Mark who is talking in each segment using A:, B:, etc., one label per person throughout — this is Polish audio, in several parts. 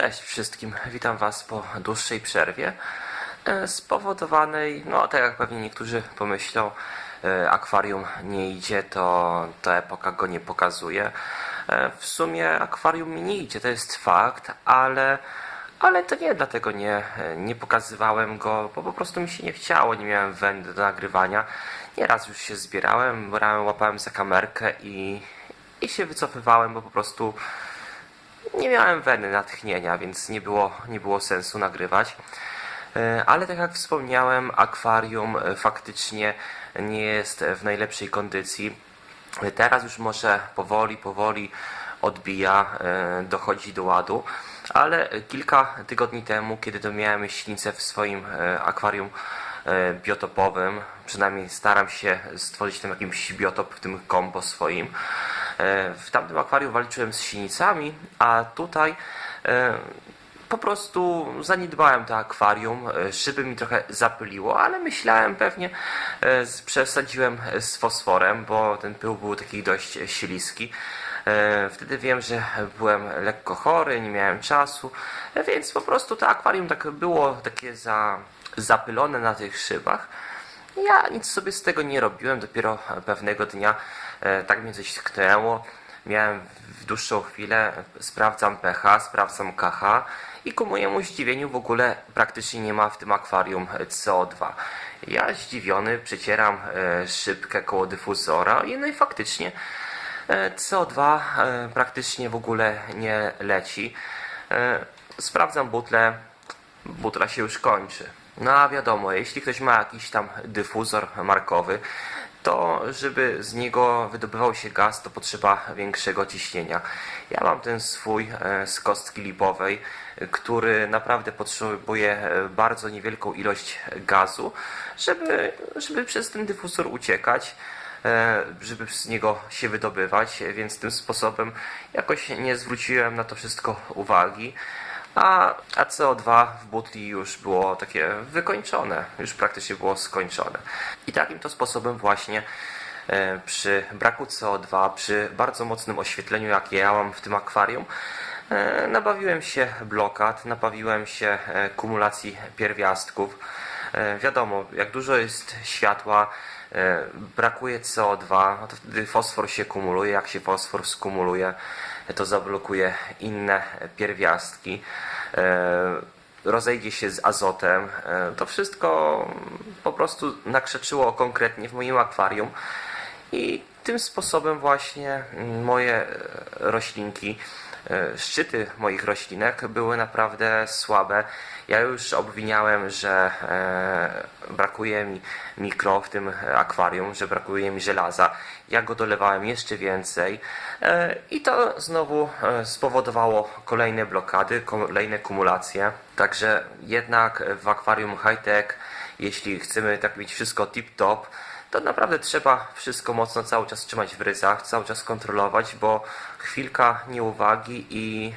A: Cześć wszystkim, witam Was po dłuższej przerwie e, spowodowanej, no tak jak pewnie niektórzy pomyślą, e, akwarium nie idzie, to ta epoka go nie pokazuje. E, W sumie akwarium mi nie idzie, to jest fakt, ale, ale to nie dlatego nie, nie pokazywałem go, bo po prostu mi się nie chciało, nie miałem wędy do nagrywania. Nieraz już się zbierałem, brałem, łapałem za kamerkę i, i się wycofywałem, bo po prostu nie miałem weny natchnienia, więc nie było, nie było sensu nagrywać. E, Ale tak jak wspomniałem, akwarium e, faktycznie nie jest w najlepszej kondycji. E, Teraz już może powoli, powoli odbija, dochodzi do ładu, ale kilka tygodni temu, kiedy to miałem w swoim akwarium biotopowym, przynajmniej staram się stworzyć tam jakiś biotop w tym kombo swoim. E, W tamtym akwarium walczyłem z sinicami, a tutaj e, po prostu zaniedbałem to akwarium, e, szyby mi trochę zapyliło, ale myślałem pewnie, przesadziłem z fosforem, bo ten pył był taki dość śliski. Wtedy wiem, że byłem lekko chory, nie miałem czasu, więc po prostu to akwarium tak było takie za, zapylone na tych szybach. Ja nic sobie z tego nie robiłem, dopiero pewnego dnia tak mnie coś tknęło. Miałem w dłuższą chwilę, e, sprawdzam pH, sprawdzam KH i ku mojemu zdziwieniu w ogóle praktycznie nie ma w tym akwarium e, CO2. Ja zdziwiony przecieram e, szybkę koło dyfuzora i no i faktycznie e, CO2 e, praktycznie w ogóle nie leci. E, Sprawdzam butlę, butla się już kończy. No a wiadomo, jeśli ktoś ma jakiś tam dyfuzor markowy, to żeby z niego wydobywał się gaz, to potrzeba większego ciśnienia. Ja mam ten swój e, z kostki lipowej, który naprawdę potrzebuje e, bardzo niewielką ilość gazu, żeby, żeby przez ten dyfuzor uciekać e, żeby z niego się wydobywać, więc tym sposobem jakoś nie zwróciłem na to wszystko uwagi. A, a CO2 w butli już było takie wykończone, już praktycznie było skończone. I takim to sposobem właśnie e, przy braku CO2, przy bardzo mocnym oświetleniu, jakie ja mam w tym akwarium, e, nabawiłem się blokad, nabawiłem się e, kumulacji pierwiastków. Wiadomo, jak dużo jest światła, brakuje CO2, no to wtedy fosfor się kumuluje. Jak się fosfor skumuluje, to zablokuje inne pierwiastki. E, Rozejdzie się z azotem. E, To wszystko po prostu nakrzeczyło konkretnie w moim akwarium. I tym sposobem właśnie moje roślinki, szczyty moich roślinek były naprawdę słabe. Ja już obwiniałem, że e, brakuje mi mikro w tym akwarium, że brakuje mi żelaza. Ja go dolewałem jeszcze więcej e, i to znowu e, spowodowało kolejne blokady, kolejne kumulacje. Także jednak w akwarium high-tech, jeśli chcemy tak mieć wszystko tip-top, to naprawdę trzeba wszystko mocno cały czas trzymać w ryzach, cały czas kontrolować, bo chwilka nieuwagi i,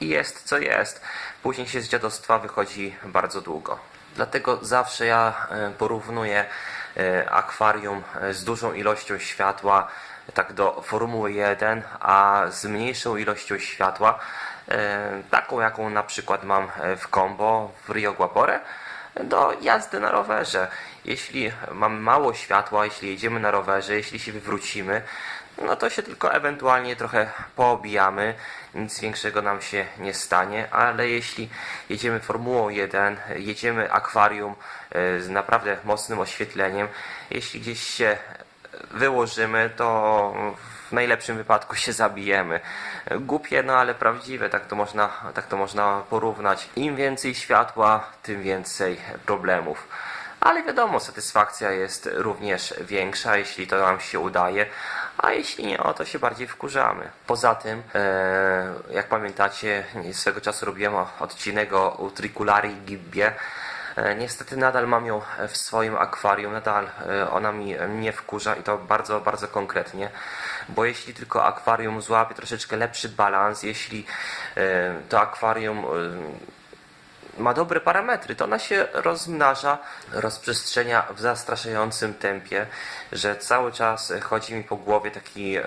A: i jest co jest. Później się z dziadostwa wychodzi bardzo długo. Dlatego zawsze ja e, porównuję e, akwarium e, z dużą ilością światła, tak do Formuły 1, a z mniejszą ilością światła, taką jaką na przykład mam w combo w Rio Guapore, do jazdy na rowerze. Jeśli mamy mało światła, jeśli jedziemy na rowerze, jeśli się wywrócimy, no to się tylko ewentualnie trochę poobijamy, nic większego nam się nie stanie, ale jeśli jedziemy Formułą 1, jedziemy akwarium e, z naprawdę mocnym oświetleniem, jeśli gdzieś się wyłożymy, to w najlepszym wypadku się zabijemy. Głupie, no ale prawdziwe, tak to można, tak to można porównać. Im więcej światła, tym więcej problemów. Ale wiadomo, satysfakcja jest również większa, jeśli to nam się udaje, a jeśli nie, o to się bardziej wkurzamy. Poza tym, e, jak pamiętacie, swego czasu robiłem odcinek o Utriculari gibbie, E, Niestety nadal mam ją w swoim akwarium, nadal e, ona mi mnie wkurza i to bardzo, bardzo konkretnie, bo jeśli tylko akwarium złapie troszeczkę lepszy balans, jeśli e, to akwarium e, ma dobre parametry, to ona się rozmnaża, rozprzestrzenia w zastraszającym tempie, że cały czas chodzi mi po głowie taki em,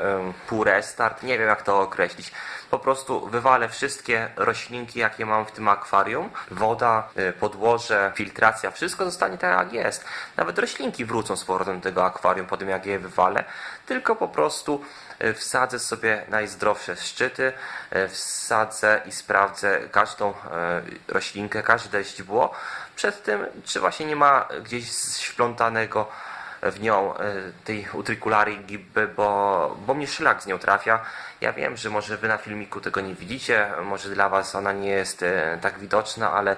A: półrestart, nie wiem jak to określić. Po prostu wywalę wszystkie roślinki, jakie mam w tym akwarium. Woda, y, podłoże, filtracja, wszystko zostanie tak jak jest. Nawet roślinki wrócą z powrotem do tego akwarium po tym jak je wywalę, tylko po prostu wsadzę sobie najzdrowsze szczyty, y, wsadzę i sprawdzę każdą y, roślinkę, każde źdźbło przed tym, czy właśnie nie ma gdzieś śplątanego w nią tej utricularii gibby, bo, bo mnie szlak z nią trafia. Ja wiem, że może wy na filmiku tego nie widzicie, może dla was ona nie jest tak widoczna, ale,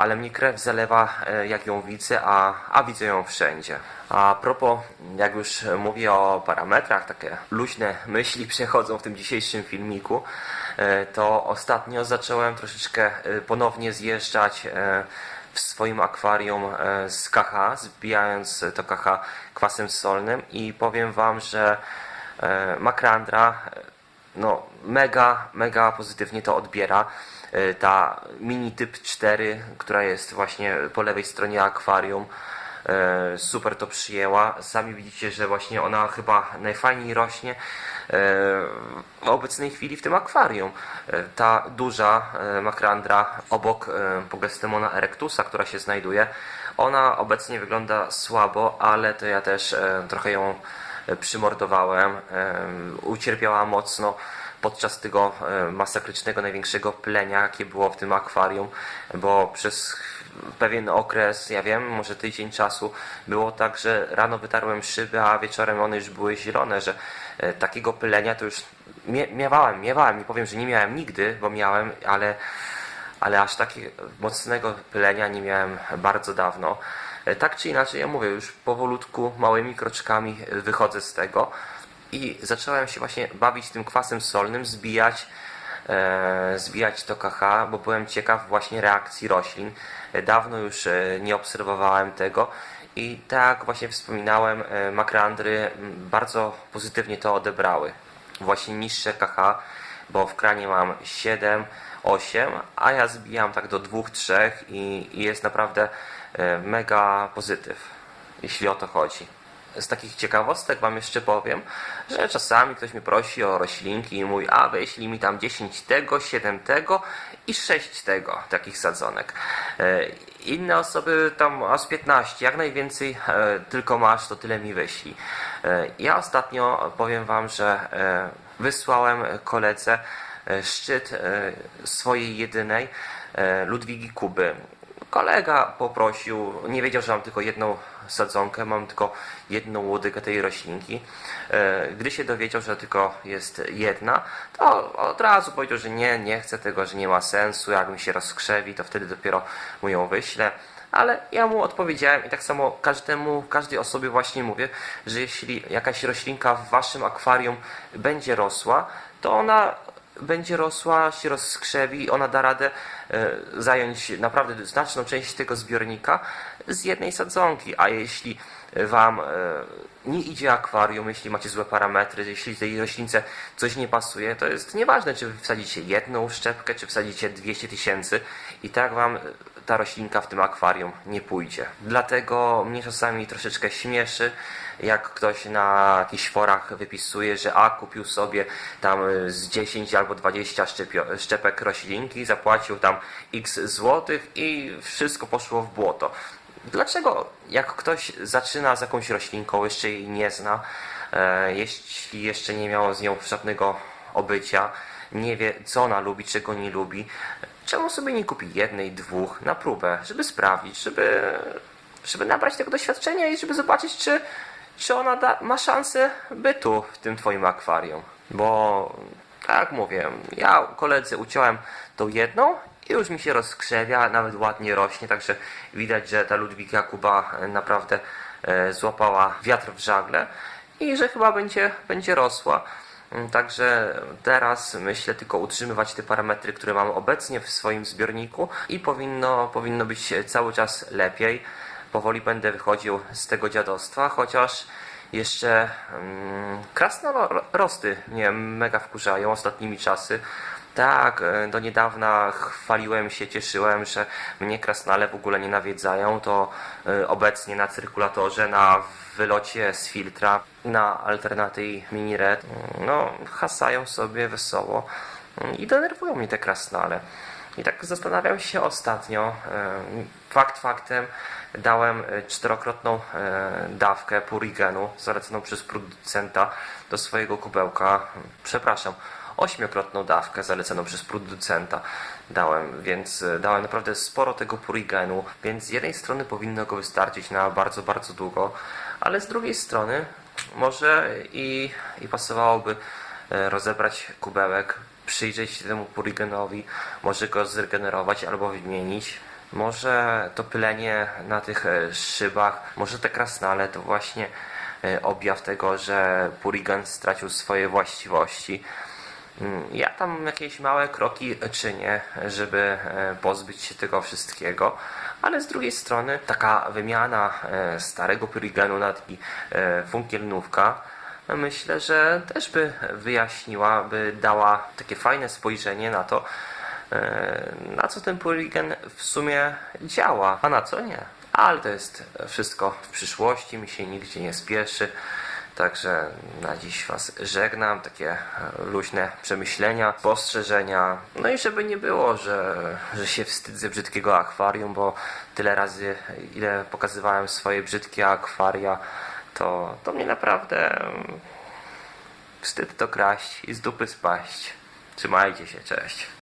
A: ale mnie krew zalewa y, jak ją widzę, a, a widzę ją wszędzie. A propos, jak już mówię o parametrach, takie luźne myśli przechodzą w tym dzisiejszym filmiku, y, to ostatnio zacząłem troszeczkę y, ponownie zjeżdżać w swoim akwarium e, z KH, zbijając to KH kwasem solnym i powiem Wam, że e, makrandra e, no, mega, mega pozytywnie to odbiera. E, Ta mini typ 4, która jest właśnie po lewej stronie akwarium, e, super to przyjęła. Sami widzicie, że właśnie ona chyba najfajniej rośnie e, w obecnej chwili w tym akwarium. Ta duża makrandra obok Pogestemona erectusa, która się znajduje, ona obecnie wygląda słabo, ale to ja też trochę ją przymordowałem. E, Ucierpiała mocno podczas tego e, masakrycznego, największego plenia, jakie było w tym akwarium, bo przez pewien okres, ja wiem, może tydzień czasu, było tak, że rano wytarłem szyby, a wieczorem one już były zielone, że e, takiego pylenia to już mie miewałem, miewałem, nie powiem, że nie miałem nigdy, bo miałem, ale, ale aż takiego mocnego pylenia nie miałem bardzo dawno. E, Tak czy inaczej, ja mówię, już powolutku, małymi kroczkami e, wychodzę z tego i zacząłem się właśnie bawić tym kwasem solnym, zbijać e, zbijać to KH, bo byłem ciekaw właśnie reakcji roślin. E, Dawno już nie obserwowałem tego i tak właśnie wspominałem, makrandry bardzo pozytywnie to odebrały. Właśnie niższe KH, bo w kranie mam 7, 8, a ja zbijam tak do 2, 3 i, i jest naprawdę e, mega pozytyw, jeśli o to chodzi. Z takich ciekawostek Wam jeszcze powiem, że czasami ktoś mi prosi o roślinki i mówi, a wyślij mi tam 10 tego, 7 tego i 6 tego, takich sadzonek. E, Inne osoby tam aż 15, jak najwięcej e, tylko masz, to tyle mi wyślij. Ja ostatnio powiem Wam, że wysłałem koledze e, szczyt e, swojej jedynej e, Ludwigi Kuby. Kolega poprosił, nie wiedział, że mam tylko jedną sadzonkę, mam tylko jedną łodygę tej roślinki. Gdy się dowiedział, że tylko jest jedna, to od razu powiedział, że nie, nie chcę tego, że nie ma sensu, jak mi się rozkrzewi, to wtedy dopiero mu ją wyślę. Ale ja mu odpowiedziałem i tak samo każdemu, każdej osobie właśnie mówię, że jeśli jakaś roślinka w waszym akwarium będzie rosła, to ona będzie rosła, się rozkrzewi, ona da radę e, zająć naprawdę znaczną część tego zbiornika z jednej sadzonki, a jeśli Wam e, nie idzie akwarium, jeśli macie złe parametry, jeśli tej roślince coś nie pasuje, to jest nieważne, czy wsadzicie jedną szczepkę, czy wsadzicie 200 tysięcy i tak Wam ta roślinka w tym akwarium nie pójdzie. Dlatego mnie czasami troszeczkę śmieszy, jak ktoś na jakichś forach wypisuje, że a kupił sobie tam y, z 10 albo 20 szczepio- szczepek roślinki, zapłacił tam x złotych i wszystko poszło w błoto. Dlaczego jak ktoś zaczyna z jakąś roślinką, jeszcze jej nie zna, e, jeśli jeszcze nie miał z nią żadnego obycia, nie wie co ona lubi, czego nie lubi, czemu sobie nie kupi jednej, dwóch na próbę, żeby sprawdzić, żeby, żeby nabrać tego doświadczenia i żeby zobaczyć, czy, czy ona da, ma szansę bytu w tym twoim akwarium. Bo tak jak mówię, ja koledze uciąłem tą jedną i już mi się rozkrzewia, nawet ładnie rośnie, także widać, że ta Ludwika Kuba naprawdę e, złapała wiatr w żagle i że chyba będzie, będzie rosła. Mm, Także teraz myślę tylko utrzymywać te parametry, które mam obecnie w swoim zbiorniku i powinno, powinno być cały czas lepiej. Powoli będę wychodził z tego dziadostwa, chociaż jeszcze mm, krasnolorosty mnie mega wkurzają ostatnimi czasy. Tak, e, do niedawna chwaliłem się, cieszyłem, że mnie krasnale w ogóle nie nawiedzają, to e, obecnie na cyrkulatorze, na wylocie z filtra, na Alternaty Mini Red, no hasają sobie wesoło i denerwują mnie te krasnale. I tak zastanawiam się ostatnio, e, fakt faktem, dałem czterokrotną dawkę purigenu zaleconą przez producenta do swojego kubełka. Przepraszam, ośmiokrotną dawkę zaleconą przez producenta dałem, więc e, dałem naprawdę sporo tego purigenu, więc z jednej strony powinno go wystarczyć na bardzo, bardzo długo, ale z drugiej strony może i, i pasowałoby e, rozebrać kubełek, przyjrzeć się temu purigenowi, może go zregenerować albo wymienić. Może to pylenie na tych e, szybach, może te krasnale to właśnie objaw tego, że purigen stracił swoje właściwości. Ja tam jakieś małe kroki czynię, żeby e, pozbyć się tego wszystkiego, ale z drugiej strony taka wymiana e, starego purigenu na taki e, funkielnówka myślę, że też by wyjaśniła, by dała takie fajne spojrzenie na to, na co ten purigen w sumie działa, a na co nie. Ale to jest wszystko w przyszłości, mi się nigdzie nie spieszy. Także na dziś Was żegnam, takie luźne przemyślenia, spostrzeżenia. No i żeby nie było, że, że się wstydzę brzydkiego akwarium, bo tyle razy, ile pokazywałem swoje brzydkie akwaria, to, to mnie naprawdę mm, wstyd to kraść i z dupy spaść. Trzymajcie się, cześć.